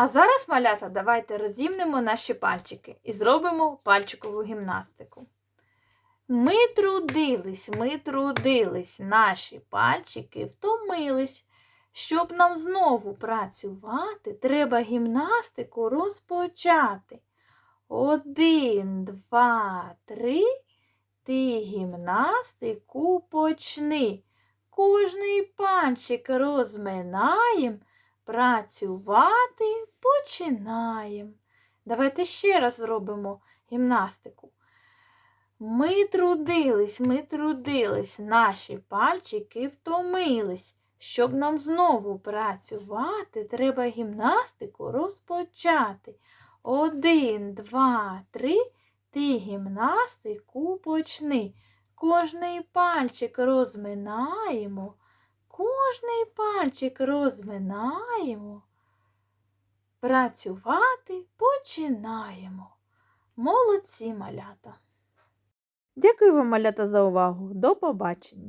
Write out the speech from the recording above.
А зараз, малята, давайте розімнемо наші пальчики і зробимо пальчикову гімнастику. Ми трудились, ми трудились, наші пальчики втомились. Щоб нам знову працювати, треба гімнастику розпочати. Один, два, три. Ти гімнастику почни. Кожний пальчик розминаєм, працювати починаєм. Давайте ще раз зробимо гімнастику. Ми трудились, ми трудились, наші пальчики втомились. Щоб нам знову працювати, треба гімнастику розпочати. Один, два, три. Ти гімнастику почни. Кожний пальчик розминаємо, кожний пальчик розминаємо. Працювати починаємо. Молодці малята. Дякую вам, малята, за увагу. До побачення!